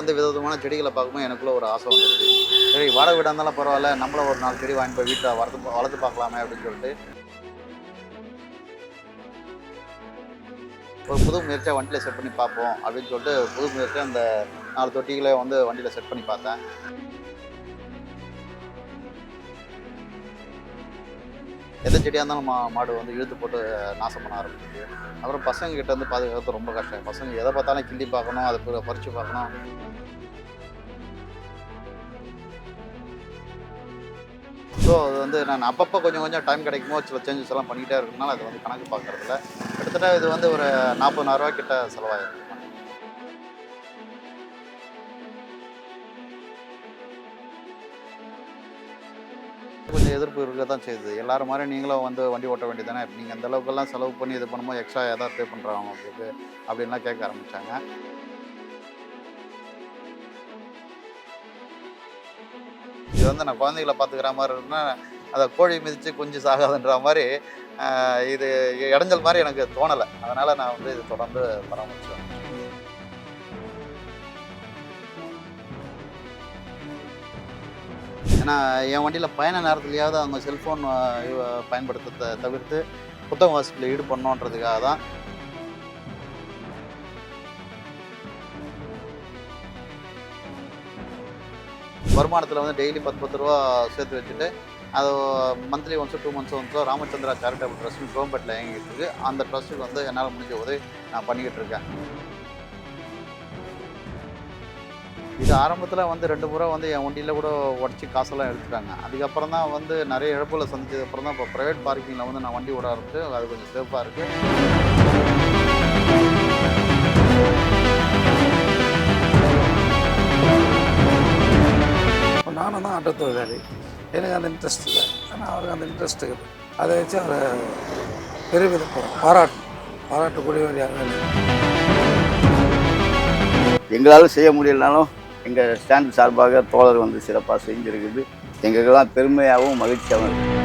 வந்து விதவிதமான செடிகளை பார்க்கும்போது எனக்குள்ள ஒரு ஆசை வந்துச்சு சரி வாடகை வீடாக இருந்தாலும் பரவாயில்ல நம்மளும் ஒரு நாலு செடி வாங்கி போய் வீட்டில் வளர்த்து வளர்த்து பார்க்கலாமே அப்படின்னு சொல்லிட்டு ஒரு புது முயற்சியாக வண்டியில் செட் பண்ணி பார்ப்போம் அப்படின்னு சொல்லிட்டு புது முயற்சியாக அந்த நாலு தொட்டிகளை வந்து வண்டியில் செட் பண்ணி பார்த்தேன். எந்த செடியாக இருந்தாலும் மா மாடு வந்து இழுத்து போட்டு நாசம் பண்ண ஆரம்பிச்சிது அப்புறம் பசங்க கிட்ட இருந்து பாதுகாக்கிறது ரொம்ப கஷ்டம். பசங்க எதை பார்த்தாலும் கிள்ளி பார்க்கணும் அதை பறித்து பறிச்சு பார்க்கணும். ஸோ அது வந்து நான் அப்பப்போ கொஞ்சம் கொஞ்சம் டைம் கிடைக்குமோ சில சேஞ்சஸ் எல்லாம் பண்ணிக்கிட்டே இருக்கிறதுனால அது வந்து கணக்கு பார்க்கறதில்ல. கிட்டத்தட்ட இது வந்து ஒரு நாற்பதாயிரம் ரூபா கிட்ட செலவாயிருக்கு. கொஞ்சம் எதிர்ப்பு இருக்க தான் செய்யுது. எல்லாரும் மாதிரி நீங்களும் வந்து வண்டி ஓட்ட வேண்டியதானே நீங்கள் அந்த அளவுக்கெல்லாம் செலவு பண்ணி இது பண்ணும்போது எக்ஸ்ட்ரா ஏதாவது பே பண்ணுறாங்க உங்களுக்கு? அப்படின்லாம் கேட்க ஆரம்பித்தாங்க இது வந்து நான் குழந்தைகளை பார்த்துக்கிற மாதிரி இருக்குன்னா அதை கோழி மிதித்து குஞ்சு சாகாதுன்ற மாதிரி இது இடைஞ்சல் மாதிரி எனக்கு தோணலை. அதனால் நான் வந்து இது தொடர்ந்து பராமரிச்சேன் ஏன்னா என் வண்டியில் பயண நேரத்துலையாவது அவங்க செல்ஃபோன் பயன்படுத்த தவிர்த்து புத்தக வாசிப்பில் ஈடுபடணுன்றதுக்காக தான். வருமானத்தில் வந்து டெய்லி பத்து பத்து ரூபா சேர்த்து வச்சுட்டு அது மந்த்லி ஒன்ஸோ டூ மந்த்ஸ் ஒன்ஸோ ராமச்சந்திரா சேரிட்டபிள் ட்ரஸ்ட்னு குரோம்பேட்டில் இயங்கிட்டு இருக்கு. அந்த ட்ரஸ்ட்டுக்கு வந்து என்னால் முடிஞ்ச உதவி நான் பண்ணிக்கிட்டு இருக்கேன். இது ஆரம்பத்தில் வந்து ரெண்டு முறை வந்து என் வண்டியில் கூட உடச்சி காசெல்லாம் எடுத்துட்டாங்க. அதுக்கப்புறம் தான் வந்து நிறைய இழப்புகளை சந்திச்சது அப்புறம் தான் இப்போ ப்ரைவேட் பார்க்கிங்கில் வந்து நான் வண்டி விட ஆரம்பிச்சு அது கொஞ்சம் சேஃபாக இருக்குது இப்போ நானும் தான் ஆட்டோ தொழிலாளி எனக்கு அந்த இன்ட்ரெஸ்ட் இல்லை. ஆனால் அவருக்கு அந்த இன்ட்ரெஸ்ட் இருக்குது. அதை வச்சு அவரை பெருமிதப்போம் பாராட்டணும். பாராட்டக்கூடியவர் யாரும் இல்லை. எங்களால் செய்ய முடியலனாலும் எங்கள் ஸ்டாண்ட் சார்பாக தோழர் வந்து சிறப்பாக செஞ்சுருக்குது. எங்களுக்கெல்லாம் பெருமையாகவும் மகிழ்ச்சியாகவும் இருக்குது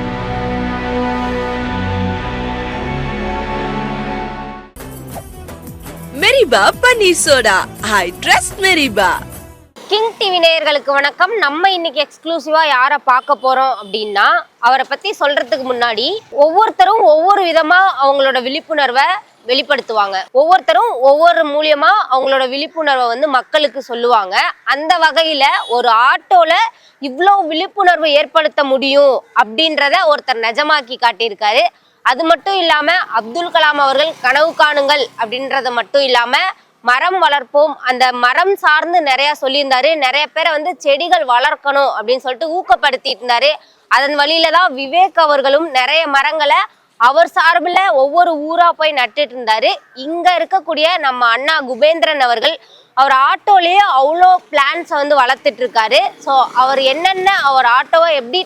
மெரிபா பன்னீர் சோடா ஐ ட்ரஸ்ட் மெரிபா கிங் டிவி நேயர்களுக்கு வணக்கம். நம்ம இன்னைக்கு எக்ஸ்க்ளூசிவா யாரை பார்க்க போறோம் அப்படின்னா அவரை பத்தி சொல்றதுக்கு முன்னாடி ஒவ்வொருத்தரும் ஒவ்வொரு விதமா அவங்களோட விழிப்புணர்வை வெளிப்படுத்துவாங்க. ஒவ்வொருத்தரும் ஒவ்வொரு மூலியமா அவங்களோட விழிப்புணர்வை வந்து மக்களுக்கு சொல்லுவாங்க. அந்த வகையில ஒரு ஆட்டோல இவ்வளோ விழிப்புணர்வு ஏற்படுத்த முடியும் அப்படின்றத ஒருத்தர் நிஜமாக்கி காட்டியிருக்காரு. அது மட்டும் இல்லாம அப்துல் கலாம் அவர்கள் கனவு காணுங்கள் அப்படின்றத மட்டும் இல்லாம மரம் வளர்ப்போம். அந்த மரம் சார்ந்து நிறைய சொல்லியிருந்தாரு. நிறைய பேரை வந்து செடிகள் வளர்க்கணும் அப்படின்னு சொல்லிட்டு ஊக்கப்படுத்திட்டு இருந்தாரு அதன் வழியில தான் விவேக் அவர்களும் நிறைய மரங்களை அவர் சார்பில் ஒவ்வொரு ஊரா போய் நட்டுட்டு இருந்தாரு. இங்க இருக்கக்கூடிய நம்ம அண்ணா குபேந்திரன் அவர்கள் அவர் ஆட்டோலயே அவ்வளோ பிளான்ஸை வந்து வளர்த்துட்டு இருக்காரு. ஸோ அவர் என்னென்ன அவர் ஆட்டோவை எப்படி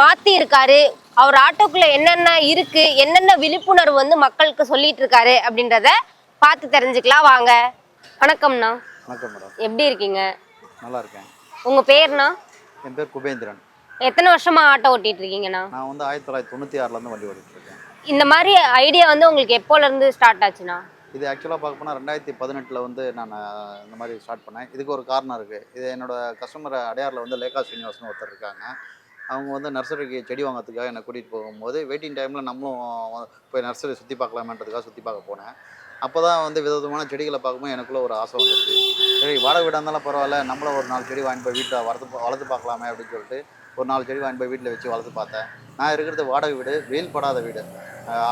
மாத்தி இருக்காரு அவர் ஆட்டோக்குள்ள என்னென்ன இருக்கு என்னென்ன விழிப்புணர்வு வந்து மக்களுக்கு சொல்லிட்டு இருக்காரு அப்படின்றத பார்த்து தெரிஞ்சுக்கலாம். வாங்க. வணக்கம்ண்ணா வணக்கம் மேடம். எப்படி இருக்கீங்க? நல்லா இருக்கேன். உங்க பேர்ண்ணா என் பேர் குபேந்திரன். எத்தனை வருஷமா ஆட்டோ ஓட்டிட்டு இருக்கீங்கண்ணா? நான் வந்து ஆயிரத்தி தொள்ளாயிரத்தி தொண்ணூற்றி ஆறுலேருந்து வண்டி ஓடிட்டு இருக்கேன். இந்த மாதிரி ஐடியா வந்து உங்களுக்கு எப்போல இருந்து ஸ்டார்ட் ஆச்சுண்ணா? இது ஆக்சுவலாக பார்க்க போனால் ரெண்டாயிரத்தி பதினெட்டில் வந்து நான் இந்த மாதிரி ஸ்டார்ட் பண்ணேன். இதுக்கு ஒரு காரணம் இருக்குது இது என்னோட கஸ்டமர் அடையாரில் வந்து லேகா ஸ்ரீனிவாசன் ஒருத்தர் இருக்காங்க. அவங்க வந்து நர்சரிக்கு செடி வாங்குறதுக்காக என்னை கூட்டிகிட்டு போகும்போது வெயிட்டிங் டைமில் நம்மளும் போய் நர்சரி சுற்றி பார்க்கலாமன்றதுக்காக சுற்றி பார்க்க போனேன். அப்போ தான் வந்து விதவிதமான செடிகளை பார்க்கும்போது எனக்குள்ள ஒரு ஆசை வந்துச்சு சரி வாடகை வீடாக இருந்தாலும் பரவாயில்ல நம்மளும் ஒரு நாலு செடி வாங்கி போய் வீட்டில் வளர்த்து வளர்த்து பார்க்கலாமே அப்படின்னு சொல்லிட்டு ஒரு நாலு செடி வாங்கி போய் வீட்டில் வச்சு வளர்த்து பார்த்தேன். நான் இருக்கிறது வாடகை வீடு வெயில் படாத வீடு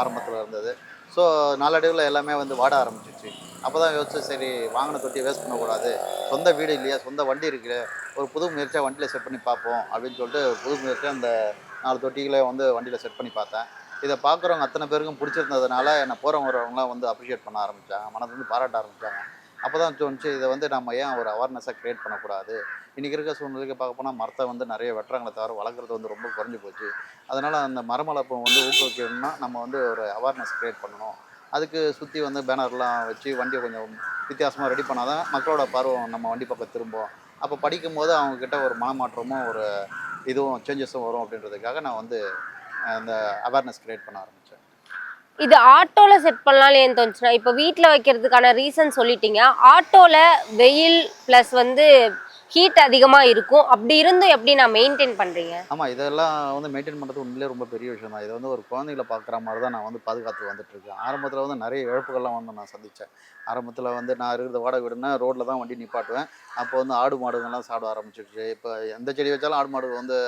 ஆரம்பத்தில் இருந்தது. ஸோ நாளடைவில் எல்லாமே வந்து வாட ஆரம்பிச்சிச்சு அப்போ தான் யோசிச்சு சரி வாங்கின தொட்டியை வேஸ்ட் பண்ணக்கூடாது. சொந்த வீடு இல்லையா சொந்த வண்டி இருக்குது. ஒரு புது முயற்சியாக வண்டியில் செட் பண்ணி பார்ப்போம் அப்படின்னு சொல்லிட்டு புது முயற்சியாக அந்த நாலு தொட்டிகளை வந்து வண்டியில் செட் பண்ணி பார்த்தேன். இதை பார்க்குறவங்க அத்தனை பேருக்கும் பிடிச்சிருந்ததுனால என்னை போகிறவங்க வரவங்களாம் வந்து அப்ரிஷியேட் பண்ண ஆரம்பித்தாங்க மனது வந்து பாராட்ட ஆரம்பித்தாங்க அப்போ தான் தோணுச்சு இதை வந்து நம்ம ஏன் ஒரு அவேர்னஸாக க்ரியேட் பண்ணக்கூடாது? இன்றைக்கி இருக்க சூழ்நிலைக்கு பார்க்க போனால் மரத்தை வந்து நிறைய வெட்டுறாங்களே தவிர வளர்க்குறது வந்து ரொம்ப குறைஞ்சி போச்சு. அதனால் அந்த மரமளப்பம் வந்து ஊக்குவிக்கணும்னா நம்ம வந்து ஒரு அவேர்னஸ் க்ரியேட் பண்ணணும். அதுக்கு சுற்றி வந்து பேனர்லாம் வச்சு வண்டியை கொஞ்சம் வித்தியாசமாக ரெடி பண்ணால் தான் மக்களோட பார்வம் நம்ம வண்டி பக்கம் திரும்பும். அப்போ படிக்கும்போது அவங்கக்கிட்ட ஒரு மனமாற்றமும் ஒரு இதுவும் சேஞ்சஸும் வரும் அப்படின்றதுக்காக நான் வந்து அந்த அவேர்னஸ் கிரியேட் பண்ண ஆரம்பித்தேன் இது ஆட்டோல செட் பண்ணலாம் ஏன் தோணுச்சுன்னா இப்போ வீட்டில் வைக்கிறதுக்கான ரீசன் சொல்லிட்டீங்க. ஆட்டோல வெயில் ப்ளஸ் வந்து ஹீட் அதிகமாக இருக்கும். அப்படி இருந்தும் எப்படி நான் மெயின்டைன் பண்ணுறீங்க ஆமாம் இதெல்லாம் வந்து மெயின்டைன் பண்ணுறது உண்மையிலே ரொம்ப பெரிய விஷயம் தான். இதை வந்து ஒரு குழந்தைகளை பார்க்குற மாதிரி தான் நான் வந்து பாதுகாத்து வந்துட்டுருக்கேன். ஆரம்பத்தில் வந்து நிறைய இழப்புகள்லாம் வந்து நான் சந்தித்தேன் ஆரம்பத்தில் வந்து நான் இருக்கிற வாடகை வீடுனா ரோட்டில் தான் வண்டி நிப்பாட்டுவேன். அப்போ வந்து ஆடு மாடுங்கள்லாம் சாப்பிட ஆரம்பிச்சிடுச்சு. இப்போ எந்த செடி வச்சாலும் ஆடு மாடு வந்து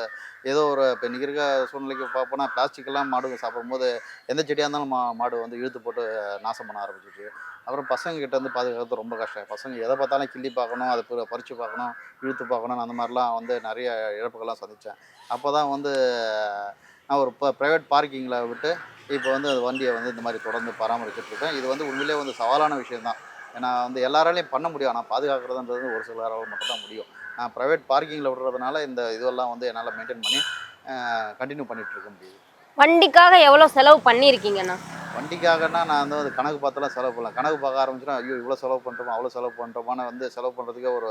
ஏதோ ஒரு இப்போ இன்றைக்கி இருக்க சூழ்நிலைக்கு பார்ப்போம்னா பிளாஸ்டிக்கெல்லாம் மாடுங்க சாப்பிடும்போது எந்த செடியாக இருந்தாலும் மா மாடு வந்து இழுத்து போட்டு நாசம் பண்ண ஆரம்பிச்சிடுச்சு. அப்புறம் பசங்க கிட்ட வந்து பாதுகாக்கிறது ரொம்ப கஷ்டம். பசங்க எதை பார்த்தாலும் கிள்ளி பார்க்கணும் அதை பறித்து பறிச்சு பார்க்கணும் இழுத்து பார்க்கணும் அந்த மாதிரிலாம் வந்து நிறைய இழப்புகள்லாம் சந்தித்தேன் அப்போ தான் வந்து நான் ஒரு இப்போ ப்ரைவேட் பார்க்கிங்கில் விட்டு இப்போ வந்து அந்த வண்டியை வந்து இந்த மாதிரி தொடர்ந்து பராமரிச்சுட்ருக்கேன் இது வந்து உண்மையிலே வந்து சவாலான விஷயம்தான். ஏன்னா வந்து எல்லாராலையும் பண்ண முடியும். ஆனால் பாதுகாக்கிறதுன்றது ஒரு சிலரால் மட்டும் தான் முடியும். நான் ப்ரைவேட் பார்க்கிங்கில் விடுறதுனால இந்த இதுவெல்லாம் வந்து என்னால் மெயின்டைன் பண்ணி கண்டினியூ பண்ணிகிட்ருக்க முடியுது. வண்டிக்காக எவ்வளோ செலவு பண்ணியிருக்கீங்கண்ணா? வண்டிக்காகனா நான் வந்து அது கணக்கு பார்த்துலாம் செலவு பண்ணலாம் கணக்கு பார்க்க ஆரம்பிச்சுன்னா ஐயோ இவ்வளோ செலவு பண்ணுறோமா அவ்வளோ செலவு பண்ணுறோமான்னு வந்து செலவு பண்ணுறதுக்கே ஒரு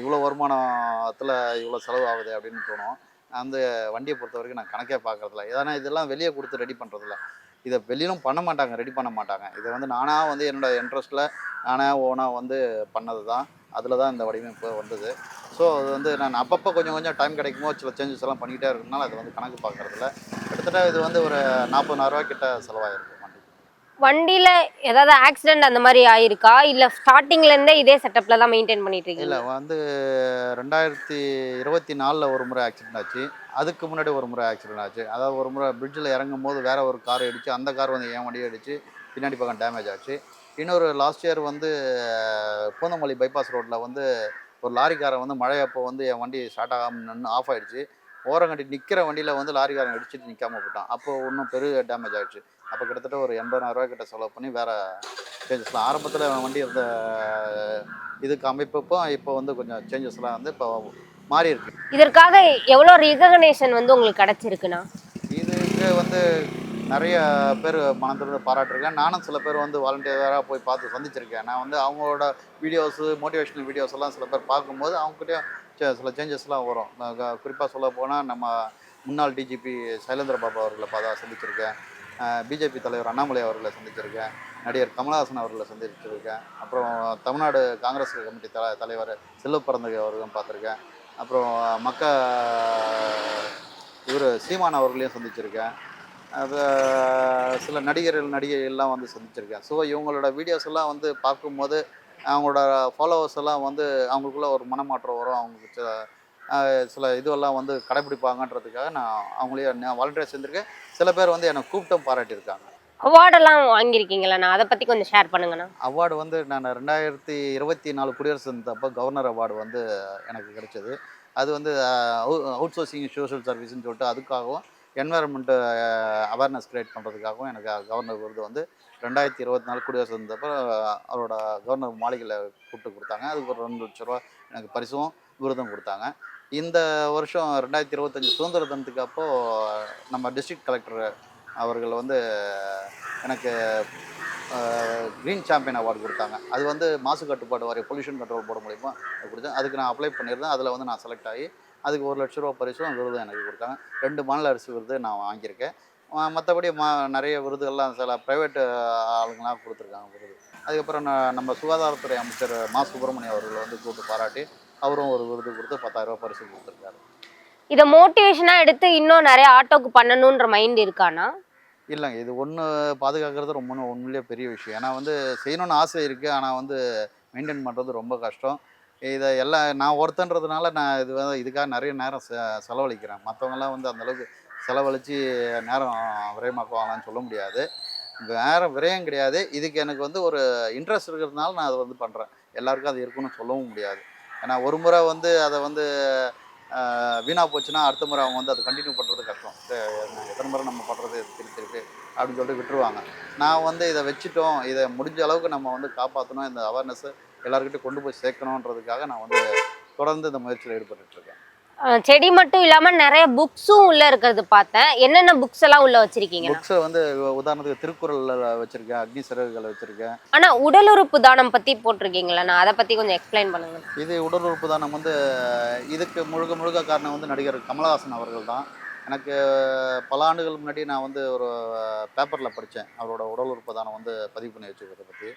இவ்வளோ வருமானத்தில் இவ்வளோ செலவு ஆகுது அப்படின்னு தோணும். அந்த வண்டியை பொறுத்த வரைக்கும் நான் கணக்கே பார்க்கறதில்ல. ஏன்னா இதெல்லாம் வெளியே கொடுத்து ரெடி பண்ணுறதில்ல இதை வெளியிலும் பண்ண மாட்டாங்க ரெடி பண்ண மாட்டாங்க. இதை வந்து நானாக வந்து என்னோடய இன்ட்ரெஸ்ட்டில் நானாக ஓனாக வந்து பண்ணது தான் அதில் தான் இந்த வடிவமைப்பு வந்தது. ஸோ அது வந்து நான் அப்பப்போ கொஞ்சம் கொஞ்சம் டைம் கிடைக்குமோ சில சேஞ்சஸ் எல்லாம் பண்ணிக்கிட்டே இருக்கனால அது வந்து கணக்கு பார்க்கறதில்ல. கிட்டத்தட்ட இது வந்து ஒரு நாற்பதாயிரரூவா கிட்ட செலவாயிருக்கு வண்டி. வண்டியில் ஏதாவது ஆக்சிடென்ட் அந்த மாதிரி ஆயிருக்கா? இல்லை ஸ்டார்டிங்லேருந்தே இதே செட்டப்பில் தான் மெயின்டைன் பண்ணிட்டு இருக்கீங்க? இல்லை வந்து ரெண்டாயிரத்தி இருபத்தி நாலில் ஒரு முறை ஆக்சிடென்ட் ஆச்சு. அதுக்கு முன்னாடி ஒரு முறை ஆக்சிடென்ட் ஆச்சு. அதாவது ஒரு முறை பிரிட்ஜில் இறங்கும் போது வேற ஒரு கார் அடிச்சு அந்த கார் வந்து என் வண்டியை அடிச்சு பின்னாடி பக்கம் டேமேஜ் ஆச்சு. இன்னொரு லாஸ்ட் இயர் வந்து பூந்தமல்லி பைபாஸ் ரோட்டில் வந்து ஒரு லாரிக்காரன் வந்து மழை அப்போ வந்து என் வண்டி ஸ்டார்ட் ஆகாமல் நின்று ஆஃப் ஆயிடுச்சு. ஓரங்கட்டி நிற்கிற வண்டியில் வந்து லாரிக்காரன் அடிச்சுட்டு நிற்காம போட்டான் அப்போ இன்னும் பெரிய டேமேஜ் ஆயிடுச்சு. அப்போ கிட்டத்தட்ட ஒரு எண்பதாயிரம் ரூபாய் கிட்ட செலவு பண்ணி வேற சேஞ்சஸ்லாம் ஆரம்பத்தில் வண்டி இருந்த இதுக்கு அமைப்பப்போ இப்போ வந்து கொஞ்சம் சேஞ்சஸ்லாம் வந்து இப்போ மாறி இருக்கு. இதற்காக எவ்வளோ ரிகக்னேஷன் வந்து உங்களுக்கு கிடைச்சிருக்குண்ணா? இதுக்கு வந்து நிறைய பேர் மனதிலிருந்து பாராட்டிருக்கேன் நானும் சில பேர் வந்து வாலண்டியராக போய் பார்த்து சந்திச்சிருக்கேன். நான் வந்து அவங்களோட வீடியோஸு மோட்டிவேஷனல் வீடியோஸ் எல்லாம் சில பேர் பார்க்கும்போது அவங்ககிட்டயும் சில சேஞ்சஸ்லாம் வரும். குறிப்பாக சொல்ல போனால் நம்ம முன்னாள் டிஜிபி சைலேந்திர பாபு அவர்களை பார்த்தா சந்திச்சிருக்கேன். பிஜேபி தலைவர் அண்ணாமலை அவர்களை சந்திச்சிருக்கேன். நடிகர் கமலஹாசன் அவர்களை சந்திச்சிருக்கேன். அப்புறம் தமிழ்நாடு காங்கிரஸ் கமிட்டி தல தலைவர் செல்வ பிறந்தகை அவர்களும் பார்த்துருக்கேன். அப்புறம் மக்க இவர் சீமான் அவர்களையும் சந்திச்சிருக்கேன். சில நடிகர்கள் நடிகைகள்லாம் வந்து சந்திச்சிருக்கேன் ஸோ இவங்களோட வீடியோஸ் எல்லாம் வந்து பார்க்கும்போது அவங்களோட ஃபாலோவர்ஸ் எல்லாம் வந்து அவங்களுக்குள்ள ஒரு மனமாற்றம் வரும். அவங்களுக்கு சில சில இதுவெல்லாம் வந்து கடைப்பிடிப்பாங்கன்றதுக்காக நான் அவங்களே நான் வாலண்டியர் சேர்ந்துருக்கேன். சில பேர் வந்து என்னை கூப்பிட்டும் பாராட்டியிருக்காங்க. அவார்டெல்லாம் வாங்கியிருக்கீங்களா? அதை பற்றி கொஞ்சம் ஷேர் பண்ணுங்கண்ணா. அவார்டு வந்து நான் ரெண்டாயிரத்தி இருபத்தி நாலு குடியரசு தினத்தப்போ கவர்னர் அவார்டு வந்து எனக்கு கிடைச்சது. அது வந்து அவுட் சோர்சிங் சோஷியல் சர்வீஸ்னு சொல்லிட்டு அதுக்காகவும் என்வரன்மெண்ட்டு அவேர்னஸ் கிரியேட் பண்ணுறதுக்காகவும் எனக்கு கவர்னர் விருது வந்து ரெண்டாயிரத்தி இருபத்தி நாலு குடியரசு இருந்தப்போ அவரோட கவர்னர் மாளிகையில் கூப்பிட்டு கொடுத்தாங்க. அதுக்கு ஒரு ரெண்டு லட்ச ரூபா எனக்கு பரிசும் விருதும் கொடுத்தாங்க. இந்த வருஷம் ரெண்டாயிரத்தி இருபத்தஞ்சி சுதந்திர தினத்துக்கு அப்போது நம்ம டிஸ்ட்ரிக்ட் கலெக்டர் அவர்கள் வந்து எனக்கு க்ரீன் சாம்பியன் அவார்டு கொடுத்தாங்க. அது வந்து மாசு கட்டுப்பாடு வாரிய பொல்யூஷன் கண்ட்ரோல் போர்டு மூலிமா கொடுத்தேன். அதுக்கு நான் அப்ளை பண்ணியிருந்தேன். அதில் வந்து நான் செலக்ட் ஆகி அதுக்கு ஒரு லட்ச ரூபா பரிசும் விருதும் எனக்கு கொடுத்தாங்க. ரெண்டு மாநில அரசு விருது நான் வாங்கியிருக்கேன். மற்றபடி மா நிறைய விருதுகள்லாம் சில ப்ரைவேட் ஆளுங்களாம் கொடுத்துருக்காங்க விருது. அதுக்கப்புறம் நான் நம்ம சுகாதாரத்துறை அமைச்சர் மா சுப்பிரமணியம் அவர்களை வந்து கூப்பிட்டு பாராட்டி அவரும் ஒரு விருது கொடுத்து பத்தாயிரம் ரூபாய் பரிசு கொடுத்துருக்காரு. இதை மோட்டிவேஷனாக எடுத்து இன்னும் நிறைய ஆட்டோக்கு பண்ணணுன்ற மைண்ட் இருக்காண்ணா இல்லைங்க இது ஒன்று பாதுகாக்கிறது ரொம்ப உண்மையிலேயே பெரிய விஷயம். ஏன்னா வந்து செய்யணும்னு ஆசை இருக்குது ஆனால் வந்து மெயின்டைன் பண்ணுறது ரொம்ப கஷ்டம். இதை எல்லாம் நான் ஒருத்தன்றதுனால நான் இது வந்து இதுக்காக நிறைய நேரம் செ செலவழிக்கிறேன். மற்றவங்கெல்லாம் வந்து அந்தளவுக்கு செலவழித்து நேரம் விரயமாக்குவாங்களான்னு சொல்ல முடியாது. நேரம் விரயம் கிடையாது. இதுக்கு எனக்கு வந்து ஒரு இன்ட்ரெஸ்ட் இருக்கிறதுனால நான் அதை வந்து பண்ணுறேன் எல்லாருக்கும் அது இருக்குன்னு சொல்லவும் முடியாது. ஏன்னா ஒரு முறை வந்து அதை வந்து வீணாக போச்சுன்னா அடுத்த முறை அவங்க வந்து அதை கண்டினியூ பண்ணுறது கஷ்டம். எத்தனை முறை நம்ம பண்ணுறது திருப்பி திருப்பி அப்படின்னு சொல்லிட்டு விட்டுருவாங்க. நான் வந்து இதை வச்சுட்டோம். இதை முடிஞ்ச அளவுக்கு நம்ம வந்து காப்பாற்றணும் இந்த அவேர்னஸ் எல்லாருக்கிட்டையும் கொண்டு போய் சேர்க்கணுன்றதுக்காக நான் வந்து தொடர்ந்து இந்த முயற்சியில் அஹ் செடி மட்டும் இல்லாமல் நிறைய புக்ஸும் உள்ளே இருக்கிறது பார்த்தேன். என்னென்ன புக்ஸ் எல்லாம் உள்ளே வச்சிருக்கீங்க? புக்ஸை வந்து உதாரணத்துக்கு திருக்குறளில் வச்சுருக்கேன் அக்னி சிறகுகளை வச்சுருக்கேன். ஆனால் உடல் உறுப்பு தானம் பற்றி போட்டிருக்கீங்களா? நான் அதை பற்றி கொஞ்சம் எக்ஸ்பிளைன் பண்ணுங்க. இது உடல் உறுப்பு தானம் வந்து இதுக்கு முழுக்க முழுக்க காரணம் வந்து நடிகர் கமலஹாசன் அவர்கள் தான். எனக்கு பல ஆண்டுகள் முன்னாடி நான் வந்து ஒரு பேப்பரில் படித்தேன் அவரோட உடல் உறுப்பு தானம் வந்து பதிவு பண்ணி வச்சுக்கிறத பற்றி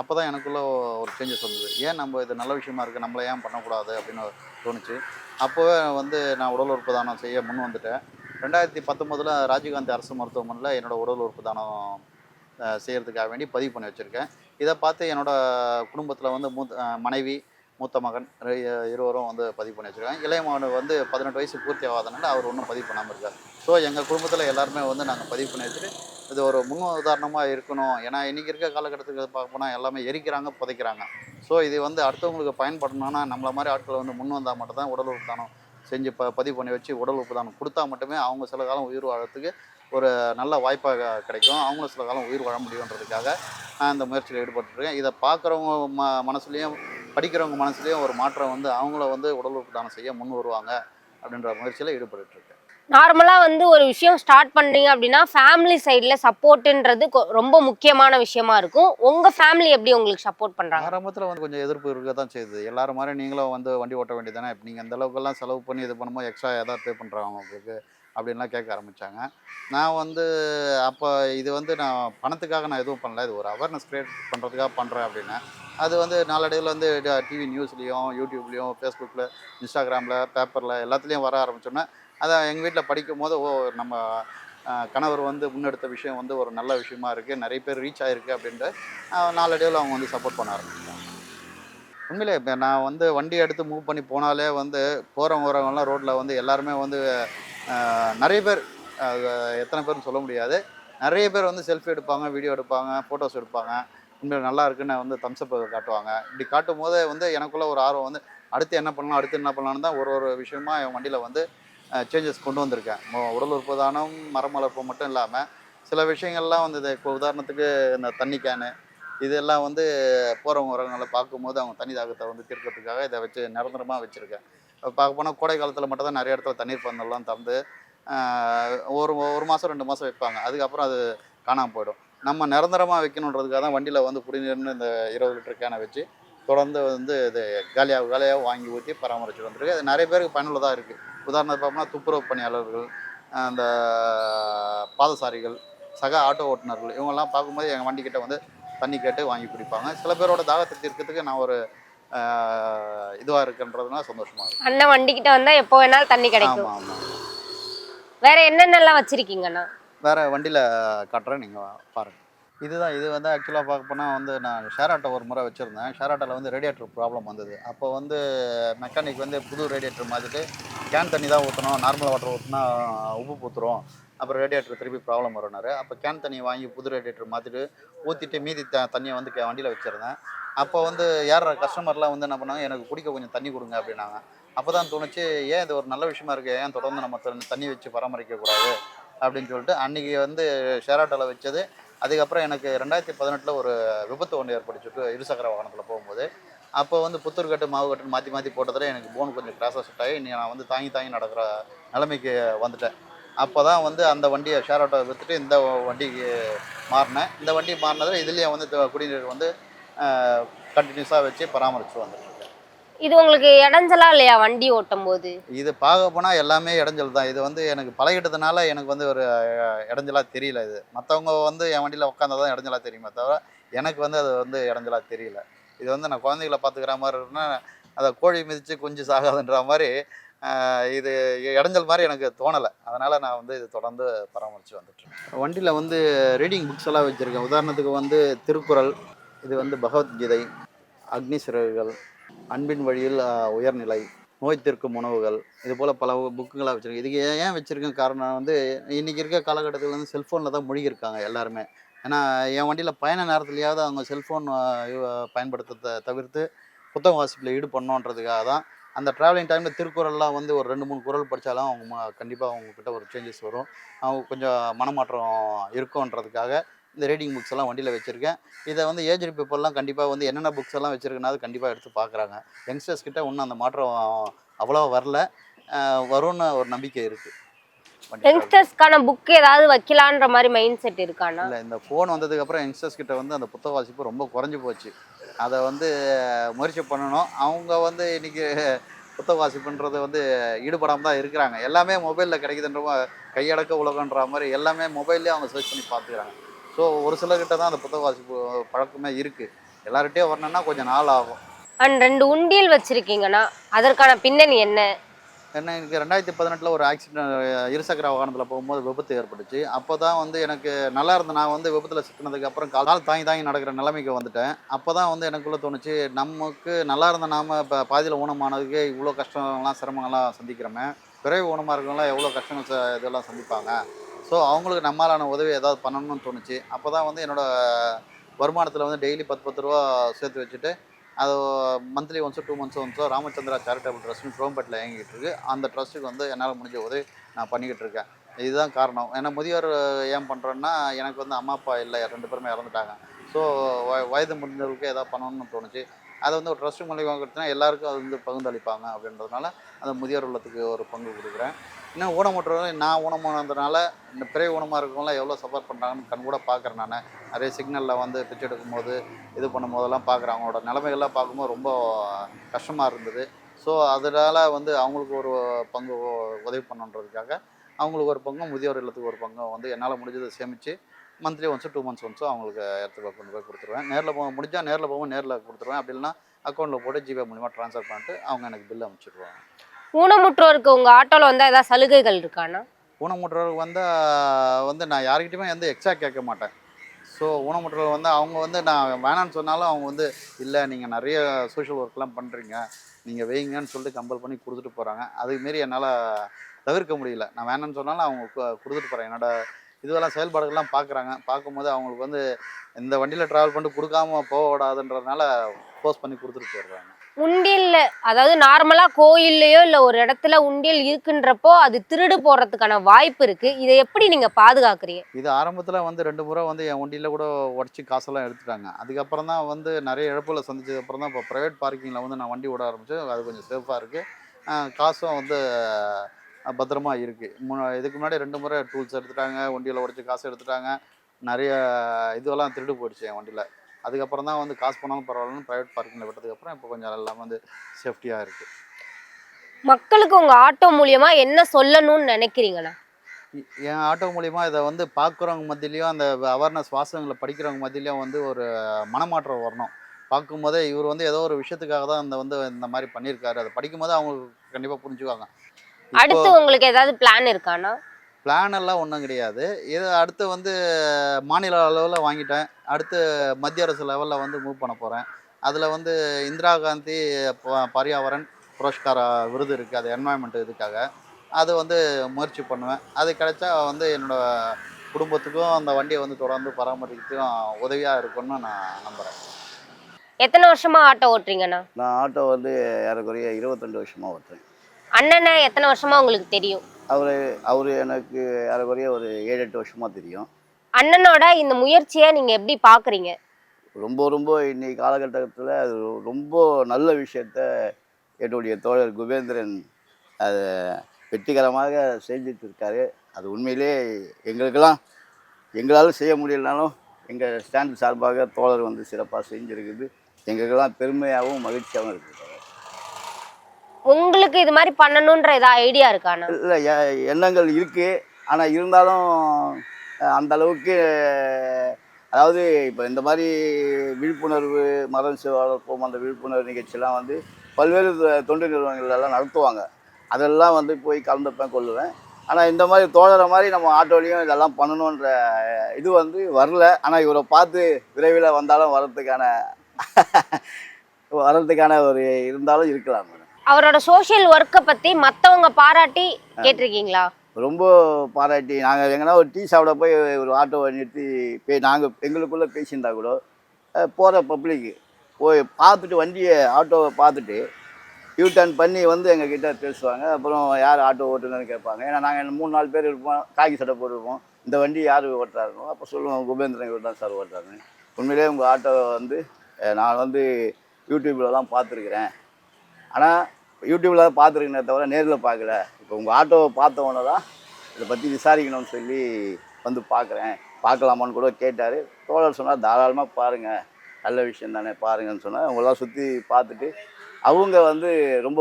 அப்போ தான் எனக்குள்ளே ஒரு சேஞ்சஸ் வந்தது ஏன் நம்ம இது நல்ல விஷயமா இருக்குது நம்மளை ஏன் பண்ணக்கூடாது? அப்படின்னு தோணுச்சு. அப்போவே வந்து நான் உடல் உறுப்பு தானம் செய்ய முன் வந்துட்டேன். ரெண்டாயிரத்தி பத்தொம்போதில் ராஜீவ்காந்தி அரசு மருத்துவமனையில் என்னோட உடல் உறுப்பு தானம் செய்கிறதுக்காக வேண்டி பதிவு பண்ணி வச்சுருக்கேன். இதை பார்த்து என்னோட குடும்பத்தில் வந்து மூத்த மனைவி மூத்த மகன் இருவரும் வந்து பதிவு பண்ணி வச்சுருக்காங்க. இளைய மகன் வந்து பதினெட்டு வயசு பூர்த்தி ஆகாதனால அவர் ஒன்றும் பதிவு பண்ணாமல் இருக்கார். ஸோ எங்கள் குடும்பத்தில் எல்லாருமே வந்து நாங்கள் பதிவு பண்ணி வச்சுட்டு இது ஒரு முன் உதாரணமாக இருக்கணும். ஏன்னா இன்றைக்கி இருக்க காலகட்டத்துக்கு பார்க்க போனால் எல்லாமே எரிக்கிறாங்க புதைக்கிறாங்க. ஸோ இது வந்து அடுத்தவங்களுக்கு பயன்படணும்னா நம்மள மாதிரி ஆட்கள் வந்து முன் வந்தால் மட்டும்தான் உடல் உப்புதானம் செஞ்சு ப பதிவு பண்ணி வச்சு உடல் உப்புதானம் கொடுத்தா மட்டுமே அவங்க சில காலம் உயிர் வாழறதுக்கு ஒரு நல்ல வாய்ப்பாக கிடைக்கும். அவங்களும் சில காலம் உயிர் வாழ முடியுன்றதுக்காக நான் இந்த முயற்சியில் ஈடுபட்டுருக்கேன் இதை பார்க்குறவங்க ம மனசுலேயும் படிக்கிறவங்க மனசுலேயும் ஒரு மாற்றம் வந்து அவங்கள வந்து உடல் உறுப்பு தானம் செய்ய முன் வருவாங்க அப்படின்ற முயற்சியில் ஈடுபட்டுருக்கேன் நார்மலாக வந்து ஒரு விஷயம் ஸ்டார்ட் பண்ணுறீங்க அப்படின்னா ஃபேமிலி சைடில் சப்போர்ட்டுன்றது ரொம்ப முக்கியமான விஷயமா இருக்கும். உங்கள் ஃபேமிலி எப்படி உங்களுக்கு சப்போர்ட் பண்ணுறாங்க ஆரம்பத்தில் வந்து கொஞ்சம் எதிர்ப்பு இருக்க தான் செய்யுது எல்லாரும் மாதிரி நீங்களும் வந்து வண்டி ஓட்ட வேண்டியதானே இப்போ நீங்கள் அந்த அளவுக்கெல்லாம் செலவு பண்ணி இது பண்ணும்போது எக்ஸ்ட்ரா ஏதாவது பே பண்ணுறாங்க உங்களுக்கு? அப்படின்லாம் கேட்க ஆரம்பித்தாங்க நான் வந்து அப்போ இது வந்து நான் பணத்துக்காக நான் எதுவும் பண்ணல. இது ஒரு அவேர்னஸ் க்ரியேட் பண்ணுறதுக்காக பண்ணுறேன் அப்படின்னு. அது வந்து நாளடைவில் வந்து டிவி நியூஸ்லேயும் யூடியூப்லேயும் ஃபேஸ்புக்கில் இன்ஸ்டாகிராமில் பேப்பரில் எல்லாத்துலேயும் வர ஆரம்பித்தோன்னே அதை எங்கள் வீட்டில் படிக்கும் போது ஓ நம்ம கணவர் வந்து முன்னெடுத்த விஷயம் வந்து ஒரு நல்ல விஷயமா இருக்குது நிறைய பேர் ரீச் ஆகிருக்கு அப்படின்ட்டு நாளடைவில் அவங்க வந்து சப்போர்ட் பண்ண ஆரம்பிச்சிட்டாங்க. உண்மையிலே இப்போ நான் வந்து வண்டி எடுத்து மூவ் பண்ணி போனாலே வந்து போகிறவங்க வரவங்கலாம் ரோட்டில் வந்து எல்லாருமே வந்து நிறைய பேர் எத்தனை பேர்னு சொல்ல முடியாது. நிறைய பேர் வந்து செல்ஃபி எடுப்பாங்க வீடியோ எடுப்பாங்க ஃபோட்டோஸ் எடுப்பாங்க. உண்மையில நல்லா இருக்குன்னு வந்து தம்ஸ்அப் காட்டுவாங்க. இப்படி காட்டும் போதே வந்து எனக்குள்ள ஒரு ஆர்வம் வந்து அடுத்து என்ன பண்ணலாம் அடுத்து என்ன பண்ணலான்னு தான் ஒரு ஒரு விஷயமா என் வண்டியில் வந்து சேஞ்சஸ் கொண்டு வந்திருக்கேன். உடல் உறுப்பு தானம் மரம் வளர்ப்பு மட்டும் இல்லாமல் சில விஷயங்கள்லாம் வந்து இது இப்போ உதாரணத்துக்கு இந்த தண்ணி கேனு இதெல்லாம் வந்து போகிறவங்க வரவங்களை பார்க்கும்போது அவங்க தண்ணி தாகத்தை வந்து தீர்க்கிறதுக்காக இதை வச்சு நிரந்தரமாக வச்சுருக்கேன். பார்க்க போனால் கோடை காலத்தில் மட்டும் தான் நிறைய இடத்துல தண்ணீர் பந்தல்லாம் திறந்து ஒரு ஒரு மாதம் ரெண்டு மாதம் வைப்பாங்க. அதுக்கப்புறம் அது காணாமல் போயிடும். நம்ம நிரந்தரமாக வைக்கணுன்றதுக்காக தான் வண்டியில் வந்து குடிநீர்னு இந்த இருபது லிட்டர் கேனை வச்சு தொடர்ந்து வந்து இது காலியாக காலியாக வாங்கி ஊற்றி பராமரிச்சுட்டு வந்திருக்கு அது நிறைய பேருக்கு பயனுள்ளதாக இருக்குது உதாரணத்துக்கு பார்த்தோம்னா துப்புரவு பணியாளர்கள் அந்த பாதசாரிகள் சக ஆட்டோ ஓட்டுநர்கள் இவங்கெல்லாம் பார்க்கும்போது எங்கள் வண்டிக்கிட்ட வந்து தண்ணி கேட்டு வாங்கி குடிப்பாங்க. சில பேரோட தாகத்தை தீர்க்கறதுக்கு நான் ஒரு இதுவாக இருக்குன்றதுனால சந்தோஷமாக இருக்கும் அண்ணன் வண்டிக்கிட்ட வந்தா எப்போ வேணாலும் தண்ணி கிடைக்கும். ஆமாம் ஆமாம் வேற என்னென்னலாம் வச்சிருக்கீங்கண்ணா வேறு வண்டியில் காட்டுறேன் நீங்கள் பாருங்கள் இதுதான் இது வந்து ஆக்சுவலாக பார்க்க போனால் வந்து நான் ஷேர் ஆட்டோ ஒரு முறை வச்சுருந்தேன். ஷேர் ஆட்டோவில் வந்து ரேடியேட்டர் ப்ராப்ளம் வந்தது. அப்போ வந்து மெக்கானிக் வந்து புது ரேடியேட்டர் மாற்றிட்டு கேன் தண்ணி தான் ஊற்றணும் நார்மல் வாட்டர் ஊற்றினா உப்பு ஊற்றுறோம் அப்புறம் ரேடியேட்டர் திருப்பி ப்ராப்ளம் வரும்னாரு. அப்போ கேன் தண்ணியை வாங்கி புது ரேடியேட்டர் மாற்றிட்டு ஊற்றிட்டு மீதி த தண்ணியை வந்து வண்டியில் வச்சுருந்தேன். அப்போ வந்து ஏற கஸ்டமர்லாம் வந்து என்ன பண்ணாங்க? எனக்கு குடிக்க கொஞ்சம் தண்ணி கொடுங்க அப்படின்னாங்க. அப்போ தான் தோணுச்சு ஏன் இது ஒரு நல்ல விஷயமா இருக்குது ஏன் தொடர்ந்து நம்ம தண்ணி- தண்ணி வச்சு பராமரிக்கக்கூடாது அப்படின்னு சொல்லிட்டு அன்றைக்கி வந்து ஷேராட்டோவில் வச்சது அதுக்கப்புறம் எனக்கு ரெண்டாயிரத்தி பதினெட்டில் ஒரு விபத்து ஒன்று ஏற்பட்டுச்சுட்டு இருசக்கர வாகனத்தில் போகும்போது அப்போ வந்து புத்தூர்கட்டு மாவுக்கட்டுன்னு மாற்றி மாற்றி போட்டதில் எனக்கு போன் கொஞ்சம் கிராஸாக செட் ஆகி நான் வந்து தாங்கி தாங்கி நடக்கிற நிலைமைக்கு வந்துட்டேன். அப்போ தான் வந்து அந்த வண்டியை ஷேர் ஆட்டோவை விற்றுட்டு இந்த வண்டிக்கு மாறினேன். இந்த வண்டி மாறினதில் இதுலேயே வந்து குடிநீர் வந்து கண்டினியூஸாக வச்சு பராமரித்து வந்துட்டேன். இது உங்களுக்கு இடைஞ்சலா இல்லையா வண்டி ஓட்டும் போது இது பார்க்க போனால் எல்லாமே இடைஞ்சல் தான். இது வந்து எனக்கு பழகிட்டதுனால எனக்கு வந்து ஒரு இடைஞ்சலாக தெரியல இது. மற்றவங்க வந்து என் வண்டியில் உட்காந்தா தான் இடைஞ்சலாக தெரியுமே தவிர எனக்கு வந்து அது வந்து இடைஞ்சலாக தெரியல. இது வந்து நான் குழந்தைகளை பார்த்துக்கிற மாதிரி இருக்குன்னா அதை கோழி மிதித்து குஞ்சு சாகாதுன்ற மாதிரி இது இடைஞ்சல் மாதிரி எனக்கு தோணலை. அதனால் நான் வந்து இது தொடர்ந்து பராமரித்து வந்துட்டுருக்கேன். வண்டியில் வந்து ரீடிங் புக்ஸ் எல்லாம் வச்சுருக்கேன். உதாரணத்துக்கு வந்து திருக்குறள் இது வந்து பகவத்கீதை அக்னி சிறகுகள் அன்பின் வழியில் உயர்நிலை நோய் தீர்க்கும் உணவுகள் இது போல் பல புக்குங்களாக வச்சுருக்கேன். இதுக்கு ஏன் வச்சுருக்கேன் காரணம் வந்து இன்றைக்கி இருக்க காலகட்டத்தில் வந்து செல்ஃபோனில் தான் முழுகியிருக்காங்க எல்லாருமே. ஏன்னா என் வண்டியில் பயண நேரத்துலையாவது அவங்க செல்ஃபோன் பயன்படுத்த தவிர்த்து புத்தக வாசிப்பில் ஈடுபடணுன்றதுக்காக தான் அந்த ட்ராவலிங் டைமில் திருக்குறள்லாம் வந்து ஒரு ரெண்டு மூணு குரல் படித்தாலும் அவங்க கண்டிப்பாக அவங்கக்கிட்ட ஒரு சேஞ்சஸ் வரும். அவங்க கொஞ்சம் மனமாற்றம் இருக்குன்றதுக்காக இந்த ரீடிங் புக்ஸ் எல்லாம் வண்டியில் வச்சுருக்கேன். இதை வந்து ஏஜ் பீப்புளெலாம் கண்டிப்பாக வந்து என்னென்ன புக்ஸ் எல்லாம் வச்சுருக்கேன்னா அது கண்டிப்பாக எடுத்து பார்க்குறாங்க. யங்ஸ்டர்ஸ் கிட்ட இன்னும் அந்த மாற்றம் அவ்வளோ வரல. வரும்னு ஒரு நம்பிக்கை இருக்குது யங்ஸ்டர்ஸ்க்கான புக் ஏதாவது வைக்கலான்ற மாதிரி மைண்ட் செட் இருக்காண்ணா இல்லை இந்த ஃபோன் வந்ததுக்கப்புறம் யங்ஸ்டர்ஸ் கிட்ட வந்து அந்த புத்தக வாசிப்பு ரொம்ப குறைஞ்சி போச்சு. அதை வந்து முயற்சி பண்ணணும். அவங்க வந்து இன்றைக்கி புத்தக வாசிப்புன்றது வந்து ஈடுபடாமல் தான் இருக்கிறாங்க. எல்லாமே மொபைலில் கிடைக்குதுன்ற கையடக்க உலகன்ற மாதிரி எல்லாமே மொபைல்லே அவங்க சர்ச் பண்ணி பார்த்துக்கிறாங்க. ஸோ ஒரு சிலர்கிட்ட தான் அந்த புத்தக வாசிப்பு பழக்கமே இருக்குது எல்லார்கிட்டயும் வரணும்னா கொஞ்சம் நாள் ஆகும். அண்ட் ரெண்டு உண்டியல் வச்சிருக்கீங்கன்னா அதற்கான பின்னணி என்ன? என்ன எனக்கு ரெண்டாயிரத்தி பதினெட்டில் ஒரு ஆக்சிடென்ட் இருசக்கர வாகனத்தில் போகும்போது விபத்து ஏற்பட்டுச்சு. அப்போ தான் வந்து எனக்கு நல்லா இருந்த நான் வந்து விபத்தில் சிக்கினதுக்கு அப்புறம் கால் தாங்கி தாங்கி நடக்கிற நிலைமைக்கு வந்துட்டேன். அப்போ தான் வந்து எனக்குள்ளே தோணுச்சு நமக்கு நல்லா இருந்த நாம இப்போ பாதியில் ஊனமானதுக்கு இவ்வளோ கஷ்டங்கள்லாம் சிரமங்கள்லாம் சந்திக்கிறோமே. பிறகு ஊனமாக இருக்கவங்களாம் எவ்வளோ கஷ்டங்கள் இதெல்லாம் சந்திப்பாங்க. ஸோ அவங்களுக்கு நம்மளான உதவி ஏதாவது பண்ணணும்னு தோணுச்சு. அப்போ தான் வந்து என்னோடய வருமானத்தில் வந்து டெய்லி பத்து பத்து ரூபா சேர்த்து வச்சுட்டு அது மந்த்லி ஒன்ஸோ டூ மந்த்ஸ் ஒன்ஸோ ராமச்சந்திரா சேரிட்டபிள் ட்ரஸ்ட்னு ட்ரோம்பேட்டில் இயங்கிட்டு இருக்கு. அந்த ட்ரஸ்ட்டுக்கு வந்து என்னால் முடிஞ்ச உதவி நான் பண்ணிக்கிட்டு இருக்கேன். இதுதான் காரணம். ஏன்னா முதியோர் ஏன் பண்ணுறேன்னா எனக்கு வந்து அம்மா அப்பா இல்லை. ரெண்டு பேருமே இறந்துட்டாங்க. ஸோ வயது முடிஞ்சவர்களுக்கு ஏதாவது பண்ணணும்னு தோணுச்சு. அதை வந்து ஒரு ட்ரஸ்ட் மூலியமாக கொடுத்தா எல்லாருக்கும் அது வந்து பகுந்தளிப்பாங்க அப்படின்றதுனால அந்த முதியோர் உள்ளத்துக்கு ஒரு பங்கு கொடுக்குறேன். இன்னும் ஊனமுற்றவங்க நான் ஊனமானதுனால இந்த பிறை ஊனமாக இருக்கவங்களாம் எவ்வளோ சப்போர்ட் பண்ணுறாங்கன்னு கண் கூட பார்க்குறேன் நான். நிறைய சிக்னலில் வந்து பிச்சை எடுக்கும்போது இது பண்ணும்போதெல்லாம் பார்க்குறேன். அவங்களோட நிலைமைகள்லாம் பார்க்கும்போது ரொம்ப கஷ்டமாக இருந்தது. ஸோ அதனால் வந்து அவங்களுக்கு ஒரு பங்கு உதவி பண்ணுன்றதுக்காக அவங்களுக்கு ஒரு பங்கும் முதியோர் இல்லத்துக்கு ஒரு பங்கும் வந்து என்னால் முடிஞ்சதை சேமித்து மந்த்லி ஒன்ஸோ டூ மந்த்ஸ் ஒன்ஸோ அவங்களுக்கு எடுத்து கொண்டு போய் கொடுத்துருவேன். நேரில் போக முடிஞ்சால் நேரில் போகும் நேரில் கொடுத்துருவேன். அப்படி இல்லைனா அக்கௌண்ட்டில் போட்டு ஜிபே மூலிமா ட்ரான்ஸ்ஃபர் பண்ணிட்டு அவங்க எனக்கு பில் அமைச்சிடுவாங்க ஊனமுற்றோருக்கு உங்க ஆட்டோல வந்தா ஏதாவது சலுகைகள் இருக்கானா ஊனமுற்றோருக்கு வந்து வந்து நான் யாருக்கிட்டையுமே வந்து எக்ஸ்ட்ரா கேட்க மாட்டேன். ஸோ ஊனமுற்றோர் வந்து அவங்க வந்து நான் வேணான்னு சொன்னாலும் அவங்க வந்து இல்லை நீங்கள் நிறைய சோஷியல் ஒர்க்லாம் பண்ணுறீங்க நீங்கள் வைங்கன்னு சொல்லிட்டு கம்பல் பண்ணி கொடுத்துட்டு போகிறாங்க அதுமாரி என்னால் தவிர்க்க முடியல. நான் வேணான்னு சொன்னாலும் அவங்க கொடுத்துட்டு போகிறேன் என்னோட இதுவெல்லாம் செயல்பாடுகள்லாம் பார்க்குறாங்க பார்க்கும்போது அவங்களுக்கு வந்து இந்த வண்டியில் ட்ராவல் பண்ணிட்டு கொடுக்காம போக போஸ்ட் பண்ணி கொடுத்துட்டு போயிடுறாங்க. உண்டியல்ல அதாவது நார்மலா கோயில்லையோ இல்ல ஒரு இடத்துல உண்டியல் இருக்குன்றப்போ அது திருடு போடுறதுக்கான வாய்ப்பு இருக்கு. இதை எப்படி நீங்க பாதுகாக்கிறீங்க? இது ஆரம்பத்தில் வந்து ரெண்டு முறை வந்து என் வண்டியில் கூட உடச்சி காசெல்லாம் எடுத்துட்டாங்க. அதுக்கப்புறம் தான் வந்து நிறைய இழப்புகளை சந்திச்சது அப்புறம் தான் இப்போ ப்ரைவேட் பார்க்கிங்கில் வந்து நான் வண்டி விட ஆரம்பித்தேன் அது கொஞ்சம் சேஃபாக இருக்குது காசும் வந்து பத்திரமா இருக்குது முன்ன இதுக்கு முன்னாடி ரெண்டு முறை டூல்ஸ் எடுத்துட்டாங்க. வண்டியில் உடச்சி காசு எடுத்துட்டாங்க. நிறைய இதுவெல்லாம் திருடு போயிடுச்சு என் வண்டியில். அதுக்கப்புறம் தான் வந்து காசு போனாலும் பரவாயில்லன்னு ப்ரைவேட் பார்க்கிங்கில் விட்டதுக்கப்புறம் இப்போ கொஞ்சம் எல்லாம் வந்து சேஃப்டியாக இருக்குது மக்களுக்கு உங்க ஆட்டோ மூலியமா என்ன சொல்லணும்னு நினைக்கிறீங்கண்ணா? என் ஆட்டோ மூலிமா இதை வந்து பார்க்குறவங்க மத்தியிலையும் அந்த அவேர்னஸ் வாசகங்களை படிக்கிறவங்க மத்தியிலையும் வந்து ஒரு மனமாற்றம் வரணும். பார்க்கும்போதே இவர் வந்து ஏதோ ஒரு விஷயத்துக்காக தான் அந்த வந்து இந்த மாதிரி பண்ணியிருக்காரு. அதை படிக்கும்போது அவங்களுக்கு கண்டிப்பாக புரிஞ்சுக்குவாங்க. அடுத்து உங்களுக்கு ஏதாவது பிளான் இருக்கானா பிளான் எல்லாம் ஒன்றும் கிடையாது. இது அடுத்து வந்து மாநில அளவில் வாங்கிட்டேன். அடுத்து மத்திய அரசு லெவலில் வந்து மூவ் பண்ண போகிறேன் அதில் வந்து இந்திரா காந்தி ப- பர்யாவரன் புரஸ்கார விருது இருக்குது அது என்வாயன்மெண்ட் இதுக்காக. அது வந்து முயற்சி பண்ணுவேன். அது கிடைச்சா வந்து என்னோட குடும்பத்துக்கும் அந்த வண்டியை வந்து தொடர்ந்து பராமரிக்கிறதுக்கும் உதவியாக இருக்கும்னு நான் நம்புகிறேன் எத்தனை வருஷமா ஆட்டோ ஓட்டுறீங்கண்ணா? நான் ஆட்டோ வந்து ஏறக்குறைய இருபத்தெண்டு வருஷமாக ஓட்டுறேன். அண்ணனை எத்தனை வருஷமா உங்களுக்கு தெரியும்? அவர் அவர் எனக்கு ஏறக்குறைய ஒரு ஏழு எட்டு வருஷமாக தெரியும். அண்ணனோட இந்த முயற்சியை நீங்க எப்படி பாக்குறீங்க? ரொம்ப ரொம்ப இன்னைக்கு காலகட்டத்தில் அது ரொம்ப நல்ல விஷயத்த என்னுடைய தோழர் குபேந்திரன் அதை வெற்றிகரமாக செஞ்சுட்டு இருக்காரு அது உண்மையிலே எங்களுக்கெல்லாம் எங்களால் செய்ய முடியலனாலும் எங்கள் ஸ்டாண்ட் சார்பாக தோழர் வந்து சிறப்பாக செஞ்சுருக்குது. எங்களுக்கெல்லாம் பெருமையாகவும் மகிழ்ச்சியாகவும் இருக்குது. உங்களுக்கு இது மாதிரி பண்ணணுன்ற ஏதாவது ஐடியா இருக்காண்ணா இல்லை எண்ணங்கள் இருக்குது ஆனால் இருந்தாலும் அந்த அளவுக்கு அதாவது இப்போ இந்த மாதிரி விழிப்புணர்வு மரம் வளர்ப்போம் அந்த விழிப்புணர்வு நிகழ்ச்சியெல்லாம் வந்து பல்வேறு தொண்டு நிறுவனங்கள் எல்லாம் நடத்துவாங்க. அதெல்லாம் வந்து போய் கலந்துப்பேன் கொள்ளுவேன். ஆனால் இந்த மாதிரி தோழரை மாதிரி நம்ம ஆட்டோலையும் இதெல்லாம் பண்ணணுன்ற இது வந்து வரல. ஆனால் இவரை பார்த்து விரைவில் வந்தாலும் வர்றதுக்கான வர்றதுக்கான ஒரு இருந்தாலும் இருக்கலாம். மேடம் அவரோட சோஷியல் ஒர்க்கை பத்தி மத்தவங்க பாராட்டி கேட்டிருக்கீங்களா? ரொம்ப பாராட்டி நாங்கள் எங்கன்னா ஒரு டீ சாப்பிட போய் ஒரு ஆட்டோவை நிறுத்தி போய் நாங்கள் எங்களுக்குள்ளே பேசியிருந்தா கூட போகிற பப்ளிக்கு போய் பார்த்துட்டு வண்டியை ஆட்டோவை பார்த்துட்டு யூ டர்ன் பண்ணி வந்து எங்ககிட்ட பேசுவாங்க. அப்புறம் யார் ஆட்டோ ஓட்டுனர்னு கேட்பாங்க. ஏன்னா நாங்கள் மூணு நாலு பேர் இருப்போம். காக்கி சட்டை போட்டுருப்போம். இந்த வண்டி யார் ஓட்டுறாருனோ அப்போ சொல்லுவோம் குபேந்திரன் இவர் தான் சார் ஓட்டுறாருன்னு. உண்மையிலேயே உங்கள் ஆட்டோவை வந்து நான் வந்து யூடியூப்பில் தான் பார்த்துருக்குறேன். ஆனால் யூடியூப்பில் தான் பார்த்துருக்கேனே தவிர நேரில் பார்க்கல. இப்போ உங்கள் ஆட்டோவை பார்த்த உடனே தான் இதை பற்றி விசாரிக்கணும்னு சொல்லி வந்து பார்க்குறேன். பார்க்கலாமான்னு கூட கேட்டார். தோழர் சொன்னால் தாராளமாக பாருங்கள் நல்ல விஷயம் தானே பாருங்கன்னு சொன்னால் உங்களெல்லாம் சுற்றி பார்த்துட்டு அவங்க வந்து ரொம்ப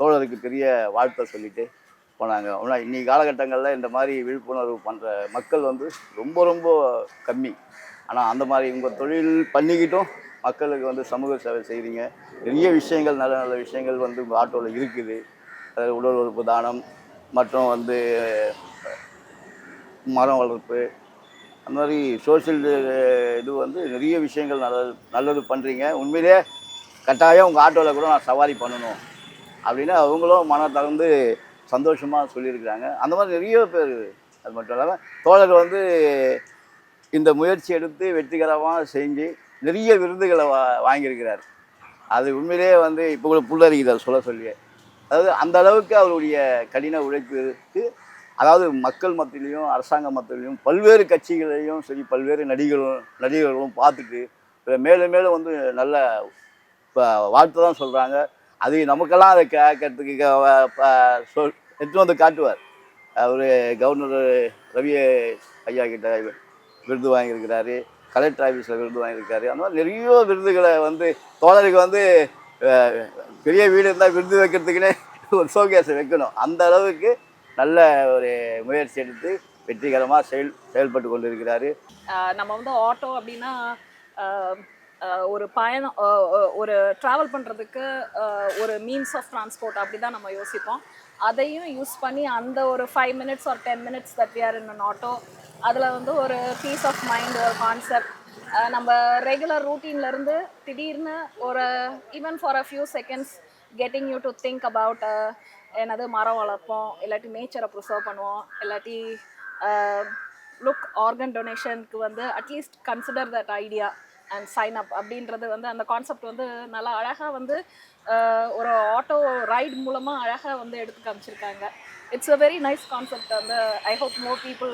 தோழருக்கு பெரிய வாழ்த்தை சொல்லிவிட்டு போனாங்க. ஆனால் இன்றைக்கி காலகட்டங்களில் இந்த மாதிரி விழிப்புணர்வு பண்ணுற மக்கள் வந்து ரொம்ப ரொம்ப கம்மி. ஆனால் அந்த மாதிரி உங்கள் தொழில் பண்ணிக்கிட்டும் மக்களுக்கு வந்து சமூக சேவை செய்கிறீங்க நிறைய விஷயங்கள் நல்ல நல்ல விஷயங்கள் வந்து ஆட்டோவில் இருக்குது. அதாவது உடல் உறுப்பு தானம் மற்றும் வந்து மரம் வளர்ப்பு. அந்த மாதிரி சோஷியல் இது வந்து நிறைய விஷயங்கள் நல்லது நல்லது பண்ணுறீங்க உண்மையிலே கட்டாயம் உங்கள் ஆட்டோவில் கூட நான் சவாரி பண்ணணும் அப்படின்னு அவங்களும் மன தகுந்து சந்தோஷமாக சொல்லியிருக்கிறாங்க. அந்த மாதிரி நிறைய பேர் அது மட்டும் இல்லாமல் தோழர் வந்து இந்த முயற்சி எடுத்து வெற்றிகரமாக செஞ்சு நிறைய விருதுகளை வா வாங்கியிருக்கிறார். அது உண்மையிலேயே வந்து இப்போ கூட புல்லறிக்குது அதை சொல்ல சொல்லி. அதாவது அந்த அளவுக்கு அவருடைய கடின உழைப்புக்கு அதாவது மக்கள் மத்தியிலையும் அரசாங்க மத்தியிலையும் பல்வேறு கட்சிகளையும் சரி பல்வேறு நடிகர்களும் நடிகர்களும் பார்த்துட்டு மேலும் மேலும் வந்து நல்ல இப்போ வாழ்த்து தான் சொல்கிறாங்க அது நமக்கெல்லாம் அதை கேட்கறதுக்கு சொல் எடுத்து வந்து காட்டுவார். அவர் கவர்னர் ரவி ஐயா கிட்ட விருது வாங்கியிருக்கிறாரு. கலெக்டர் ஆஃபீஸில் விருது வாங்கியிருக்காரு. அந்த மாதிரி நிறைய விருதுகளை வந்து தோழருக்கு வந்து பெரிய வீடு இருந்தால் விருது வைக்கிறதுக்குன்னே ஒரு ஷோகேஸை வைக்கணும். அந்த அளவுக்கு நல்ல ஒரு முயற்சி எடுத்து வெற்றிகரமாக செயல் செயல்பட்டு கொண்டிருக்கிறாரு. ஆஹ் நம்ம வந்து ஆட்டோ அப்படின்னா ஒரு பயணம் ஒரு ட்ராவல் பண்ணுறதுக்கு ஒரு மீன்ஸ் ஆஃப் டிரான்ஸ்போர்ட் அப்படி தான் நம்ம யோசிப்போம். அதையும் யூஸ் பண்ணி அந்த ஒரு ஃபைவ் மினிட்ஸ் ஒரு ten minutes that we are in auto அதில் வந்து ஒரு பீஸ் ஆஃப் மைண்ட் ஒரு கான்செப்ட் நம்ம ரெகுலர் இருந்து திடீர்னு ஒரு even for a few seconds getting you to think about என்னது மரம் வளர்ப்போம் இல்லாட்டி நேச்சரை ப்ரிசர்வ் பண்ணுவோம் இல்லாட்டி லுக் ஆர்கன் டொனேஷனுக்கு வந்து at least consider that idea and sign up அப்படின்றது வந்து அந்த கான்செப்ட் வந்து நல்லா அழகாக வந்து ஒரு ஆட்டோ ரைட் மூலமாக அழகாக வந்து எடுத்து காமிச்சிருக்காங்க. It's a very nice concept வந்து. I hope more people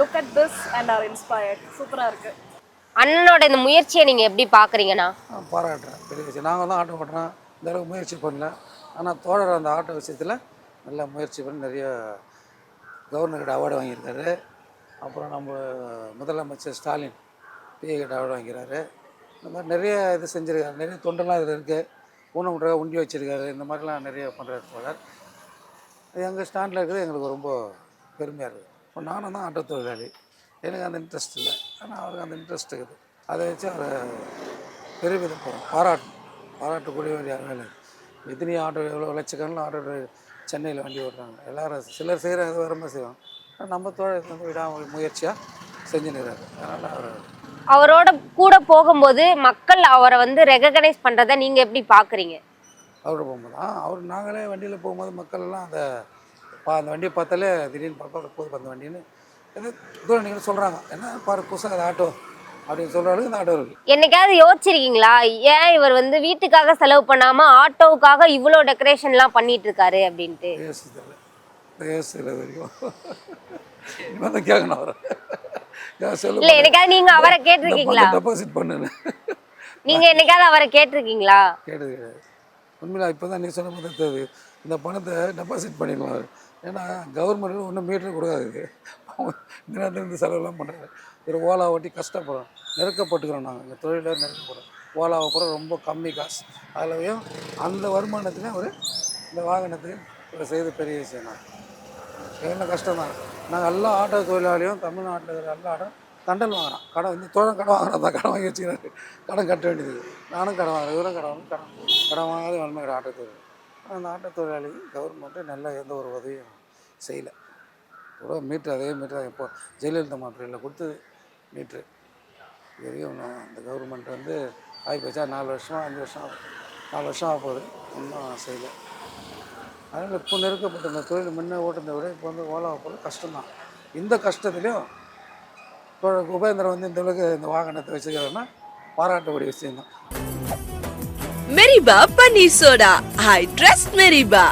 look at this and are inspired சூப்பராக இருக்குது அண்ணனோட இந்த முயற்சியை நீங்க எப்படி பாக்குறீங்கண்ணா? நான் பாராட்டுறேன். பெரிய விஷயம். நாங்கள் தான் ஆட்டோ ஓட்டுறோம் இந்த அளவுக்கு முயற்சி பண்ணல. ஆனால் தோழர் அந்த ஆட்டோ விஷயத்தில் நல்லா முயற்சி பண்ணி நிறைய கவர்னர்கிட்ட அவார்டு வாங்கியிருக்காரு. அப்புறம் நம்ம முதலமைச்சர் ஸ்டாலின். பிஏ கிட்ட அவார்டு வாங்கிறாரு இந்த மாதிரி நிறைய இது செஞ்சுருக்காரு. நிறைய தொண்டெல்லாம் இதில் இருக்குது ஊனமுற்றாக உண்டி வச்சிருக்காரு. இந்த மாதிரிலாம் நிறைய பண்ணுறாரு போகிறார் அது எங்கள் ஸ்டாண்டில் இருக்கிறது எங்களுக்கு ரொம்ப பெருமையாக இருக்குது. இப்போ நானும் தான் ஆட்டோ தொழிலாளி. எனக்கு அந்த இன்ட்ரெஸ்ட் இல்லை. ஆனால் அவருக்கு அந்த இன்ட்ரெஸ்ட் இருக்குது. அதை வச்சு அவரை பெருமிதப்படுறோம் பாராட்டணும். பாராட்டக்கூடிய வேண்டிய வேலை எத்தனையோ ஆட்டோ எவ்வளோ லட்சக்கணக்கில் ஆட்டோ சென்னையில் வண்டி ஓட்டுறாங்க. எல்லாரும் சிலர் செய்கிறாங்க வரமாக செய்வாங்க ஆனால் நம்ம தோழர் வந்து விடாமல் முயற்சியாக செஞ்சுன்னு அதனால் அவர் அவரோட கூட போகும்போது மக்கள் அவரை வந்து ரெகக்னைஸ் பண்றதை நீங்க எப்படி பாக்குறீங்க? அவரோட போகும்போது? அவர் நாங்களே வண்டியில் போகும்போது மக்கள் எல்லாம் அந்த அந்த வண்டியை பார்த்தாலே திடீர்னு பார்ப்பா போகுது அந்த வண்டின்னு. எது தூரம் நீங்கள் சொல்கிறாங்க என்ன? பாரு புதுசாக அது ஆட்டோ. அப்படின்னு சொல்கிற அளவுக்கு இந்த ஆட்டோ இருக்குது என்னைக்காவது யோசிச்சிருக்கீங்களா? ஏன் இவர் வந்து வீட்டுக்காக செலவு பண்ணாம ஆட்டோவுக்காக இவ்வளோ டெக்கரேஷன்லாம் பண்ணிட்டு இருக்காரு அப்படின்ட்டு? யோசித்ததில்லை யோசித்ததில்லை வரைக்கும் இனிமேல் தான் கேட்கணும் அவரை. இல்ல நீங்க அவரை கேட்டிருக்கீங்களா? டெபாசிட் பண்ணுன்னு. நீங்க என்னைக்காவது அவரை கேட்டிருக்கீங்களா? கேட்டது கிடையாது உண்மையில இப்போ தான் நீ சொன்ன தெரியுது. இந்த பணத்தை டெபாசிட் பண்ணிடலாம். ஏன்னா கவர்மெண்ட் ஒன்றும் மீட்டர் கொடுக்காது. இந்த நேரத்துல இருந்து செலவெல்லாம் பண்ணுறாங்க ஒரு ஓலா ஓட்டி கஷ்டப்படுறோம். நெருக்கப்பட்டுக்கிறோம் நாங்கள் இந்த தொழிலில் நெருக்கப்படுறோம் ஓலாவை கூட ரொம்ப கம்மி காசு. அதுலயும் அந்த வருமானத்துலேயும் அவர் இந்த வாகனத்துக்கு செய்த பெரிய விஷயம் தான். என்ன கஷ்டம்? தான் நாங்கள் எல்லா ஆட்டோ தொழிலாளியும் தமிழ்நாட்டில் இருக்கிற எல்லா ஆட்டோ தண்டல் வாங்குறான் கடன் வந்து தோழன் கடன் வாங்குறோம் தான் கடன் வாங்கி வச்சுக்கிறாரு. கடன் கட்ட வேண்டியது. நானும் கடன் வாங்குறேன். இவரும் கடன் வாங்கி கடன் கடன் வாங்காத வன்மைக்கிற ஆட்டோ தொழில் அந்த ஆட்டோ தொழிலாளிக்கு கவர்மெண்ட்டு நல்ல எந்த ஒரு உதவியும் செய்யலை. கூட மீட்ரு அதே மீட்ரு இப்போ ஜெயலலிதா மாப்பிள்ளையில் கொடுத்தது மீட்ரு இது வரைக்கும் அந்த கவர்மெண்ட் வந்து ஆகி போச்சா? நாலு வருஷமாக அஞ்சு வருஷம் நாலு வருஷம் ஆக போகுது. ஒன்றும் செய்யலை. அதனால் இப்போ நெருக்கப்பட்ட இந்த தொழில் முன்னே ஓட்டுறதை விட இப்போ வந்து ஓலாவை போல கஷ்டம்தான். இந்த கஷ்டத்துலேயும் தோழர் உபேந்திரன் வந்து இந்த அளவுக்கு இந்த வாகனத்தை வச்சுக்கிறதுனா பாராட்டக்கூடிய விஷயம்தான். Meriba paneer soda. I trust Meriba.